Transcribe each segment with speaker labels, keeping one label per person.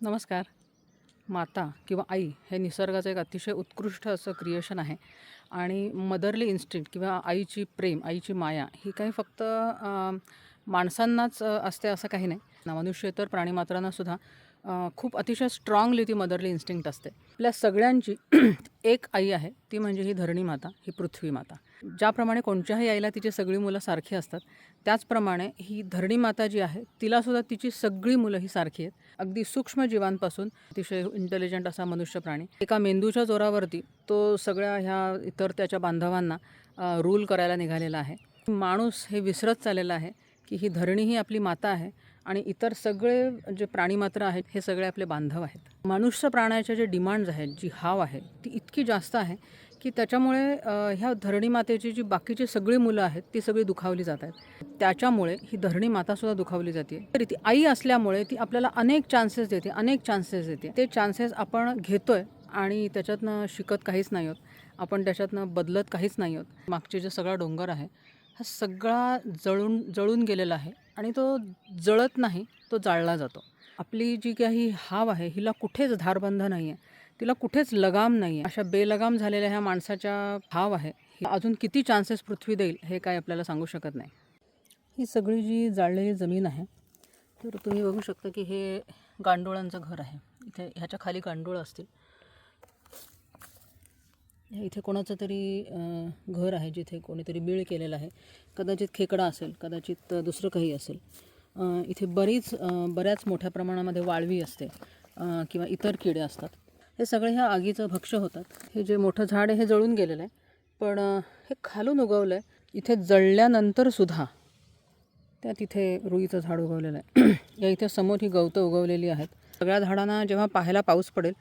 Speaker 1: नमस्कार. माता किंवा आई हे निसर्गाचं एक अतिशय उत्कृष्ट असं क्रिएशन आहे. आणि मदरली इन्स्टिंक्ट किंवा आईची प्रेम आईची माया ही काही फक्त माणसांनाच असते असं काही नाही. ना मनुष्य तर प्राणीमात्रांनासुद्धा खूप अतिशय स्ट्रॉंगली ती मदरली इन्स्टिंक्ट असते. आपल्या सगळ्यांची एक आई आहे ती म्हणजे ही धरणी माता ही पृथ्वी माता. ज्याप्रमाणे कोणत्याही आईला तिची सगळी मुलं सारखी असतात त्याचप्रमाणे ही धरणी माता जी आहे तिलासुद्धा तिची सगळी मुलं ही सारखी आहेत. अगदी सूक्ष्म जीवांपासून अतिशय इंटेलिजंट असा मनुष्य प्राणी. एका मेंदूच्या जोरावरती तो सगळ्या ह्या इतर त्याच्या बांधवांना रूल करायला निघालेला आहे. माणूस हे विसरत चाललेला आहे की ही धरणी ही आपली माता आहे आणि इतर सगळे जे प्राणीमात्र आहेत हे सगळे आपले बांधव आहेत. मनुष्य प्राण्याच्या जे डिमांड्स आहेत जी हाव आहे ती इतकी जास्त आहे की त्याच्यामुळे ह्या धरणी मातेची जी बाकीची सगळी मुलं आहेत ती सगळी दुखावली जात आहेत. त्याच्यामुळे ही धरणी मातासुद्धा दुखावली जाते तरी ती आई असल्यामुळे ती आपल्याला अनेक चान्सेस देते अनेक चान्सेस देते. ते चान्सेस आपण घेतोय आणि त्याच्यातनं शिकत काहीच नाही आहोत आपण त्याच्यातनं बदलत काहीच नाही आहोत मागचे जे सगळा डोंगर आहे हा सगळा जळून जळून गेलेला आहे. आणि तो जळत नाही तो जाळला जातो. आपली जी काही हाव आहे हिला कुठेच धारबंध नाही आहे तिला कुठेच लगाम नाही आहे अशा बेलगाम झालेल्या ह्या माणसाच्या हाव आहे ही अजून किती चान्सेस पृथ्वी देईल हे काय आपल्याला सांगू शकत नाही. ही सगळी जी जाळलेली जमीन आहे तर तुम्ही बघू शकता की हे गांडोळांचं घर आहे. इथे ह्याच्या खाली गांडोळं असतील. इथे कोणाचं तरी घर आहे जिथे कोणीतरी बीळ केलेलं आहे. कदाचित खेकडा असेल कदाचित दुसरं काही असेल. इथे बरीच बऱ्याच मोठ्या प्रमाणामध्ये वाळवी असते किंवा इतर किडे असतात. हे सगळे ह्या आगीचं भक्ष्य होतात. हे जे मोठं झाड आहे हे जळून गेलेलं आहे. पण हे खालून उगवलं आहे इथे जळल्यानंतर सुद्धा त्या तिथे रुईचं झाड उगवलेलं आहे. या इथे समोर ही गवतं उगवलेली आहेत. सगळ्या झाडांना जेव्हा पाहायला पाऊस पडेल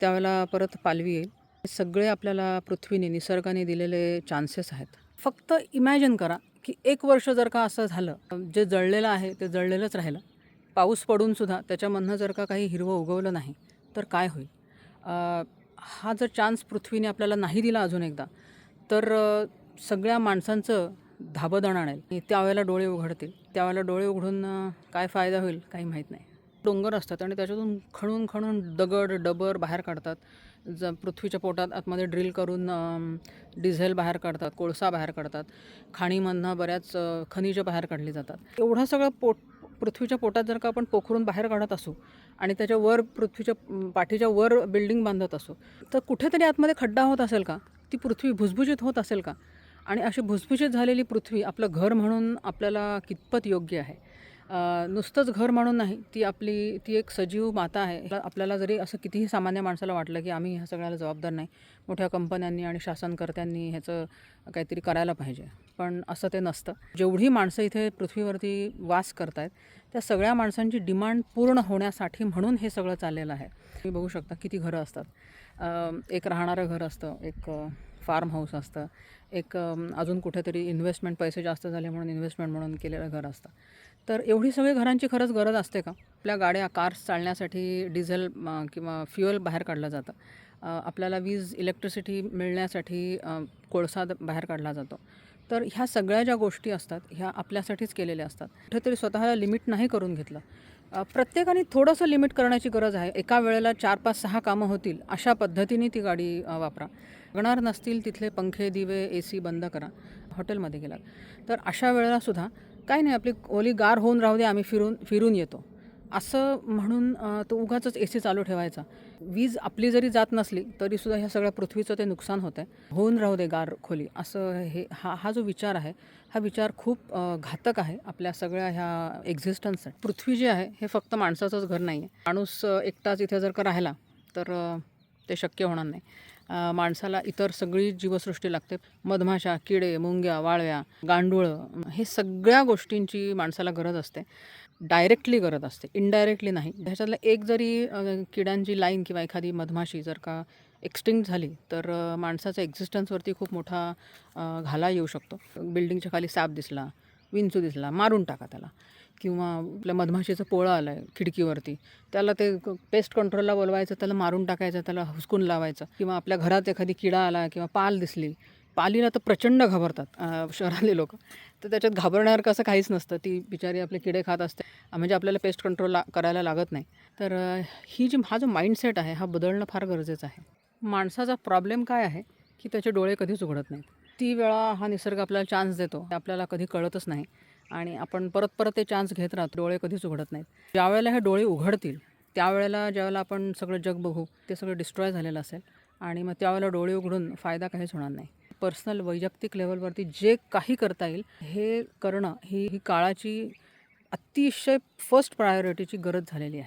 Speaker 1: त्यावेळेला परत पालवी येईल. सगळे आपल्याला पृथ्वीने निसर्गाने दिलेले चान्सेस आहेत. फक्त इमॅजिन करा की एक वर्ष जर का असं झालं जे जळलेलं आहे ते जळलेलंच राहिलं. पाऊस पडूनसुद्धा त्याच्यामधनं जर का काही हिरवं उगवलं नाही तर काय होईल? हा जर चान्स पृथ्वीने आपल्याला नाही दिला अजून एकदा तर सगळ्या माणसांचं धाबदण आणेल. त्यावेळेला डोळे उघडतील. त्यावेळेला डोळे उघडून काय फायदा होईल? काही माहीत नाही. डोंगर असतात आणि त्याच्यातून खणून खणून दगड डबर बाहेर काढतात. ज पृथ्वीच्या पोटात आतमध्ये ड्रिल करून डिझेल बाहेर काढतात कोळसा बाहेर काढतात. खाणीमधनं बऱ्याच खनिजं बाहेर काढली जातात. एवढं सगळं पोट पृथ्वीच्या पोटात जर का आपण पोखरून बाहेर काढत असू आणि त्याच्या वर पृथ्वीच्या पाठीच्या वर बिल्डिंग बांधत असू तर कुठेतरी आतमध्ये खड्डा होत असेल का? ती पृथ्वी भुसभुशीत होत असेल का? आणि अशी भुसभुशीत झालेली पृथ्वी आपलं घर म्हणून आपल्याला कितपत योग्य आहे? नुसतंच घर म्हणून नाही ती आपली ती एक सजीव माता आहे. आपल्याला जरी असं कितीही सामान्य माणसाला वाटलं की आम्ही ह्या सगळ्याला जबाबदार नाही मोठ्या कंपन्यांनी आणि शासनकर्त्यांनी ह्याचं काहीतरी करायला पाहिजे. पण असं ते नसतं. जेवढी माणसं इथे पृथ्वीवरती वास करत आहेत त्या सगळ्या माणसांची डिमांड पूर्ण होण्यासाठी म्हणून हे सगळं चाललेलं आहे. तुम्ही बघू शकता किती घरं असतात. एक राहणारं घर असतं एक फार्म हाऊस असतं एक अजून कुठेतरी इन्व्हेस्टमेंट पैसे जास्त झाले म्हणून इन्व्हेस्टमेंट म्हणून केलेलं घर असतं. तर एवढी सगळी घरांची खरंच गरज असते का? आपल्या गाड्या कार्स चालण्यासाठी डिझेल किंवा फ्युअल बाहेर काढलं जातं. आपल्याला वीज इलेक्ट्रिसिटी मिळण्यासाठी कोळसा बाहेर काढला जातो. तर ह्या सगळ्या ज्या गोष्टी असतात ह्या आपल्यासाठीच केलेल्या असतात. कुठेतरी स्वतःला लिमिट नाही करून घेतलं. प्रत्येकाने थोडंसं लिमिट करण्याची गरज आहे. एका वेळेला चार पाच सहा कामं होतील अशा पद्धतीने ती गाडी वापरा. लागणार नसतील तिथले पंखे दिवे ए सी बंद करा. हॉटेलमध्ये गेलात. तर अशा वेळेला सुद्धा काही नाही आपली ओली गार होऊन राहू दे आम्ही फिरून फिरून येतो. असं म्हणून तो उगाच ए सी चालू ठेवायचा. वीज आपली जरी जात नसली तरीसुद्धा ह्या सगळ्या पृथ्वीचं ते नुकसान होतं आहे होऊन राहू दे गार खोली. असं हे हा हा जो विचार आहे हा विचार खूप घातक आहे आपल्या सगळ्या ह्या एक्झिस्टन्स पृथ्वी जी आहे हे फक्त माणसाचंच घर नाही आहे माणूस एकटाच इथे जर का राहिला तर ते शक्य होणार नाही. माणसाला इतर सगळी जीवसृष्टी लागते. मधमाशा किडे मुंग्या वाळव्या गांडूळं हे सगळ्या गोष्टींची माणसाला गरज असते. डायरेक्टली गरज असते इनडायरेक्टली नाही. ह्याच्यातलं एक जरी किड्यांची लाईन किंवा एखादी मधमाशी जर का एक्सटिंक्ट झाली तर माणसाचा एक्झिस्टन्सवरती खूप मोठा घाला येऊ शकतो. बिल्डिंगच्या खाली साप दिसला विंचू दिसला मारून टाका त्याला. किंवा आपल्या मधमाशीचं पोळं आलं आहे खिडकीवरती त्याला ते पेस्ट कंट्रोलला बोलवायचं त्याला मारून टाकायचं त्याला हुसकून लावायचं. किंवा आपल्या घरात एखादी किडा आला किंवा पाल दिसली पालीला तर प्रचंड घाबरतात शहराले शहरातले लोक. तर त्याच्यात घाबरण्यासारखं असं काहीच नसतं ती बिचारी आपले किडे खात असते. म्हणजे आपल्याला पेस्ट कंट्रोल ला करायला लागत नाही. तर ही जी हा जो माइंडसेट आहे हा बदलणं फार गरजेचं आहे. माणसाचा प्रॉब्लेम काय आहे की त्याचे डोळे कधीच उघडत नाहीत. ती वेळा हा निसर्ग आपल्याला चान्स देतो ते आपल्याला कधी कळतच नाही. आणि आपण परत परत ते चान्स घेत राहतो. डोळे कधीच उघडत नाहीत. ज्यावेळेला हे डोळे उघडतील त्यावेळेला ज्यावेळेला आपण सगळं जग बघू ते सगळं डिस्ट्रॉय झालेलं असेल. आणि मग त्यावेळेला डोळे उघडून फायदा काहीच होणार नाही. पर्सनल वैयक्तिक लेवलवरती जे काही करता येईल हे करणं ही ही काळाची अतिशय फर्स्ट प्रायोरिटीची गरज झालेली आहे.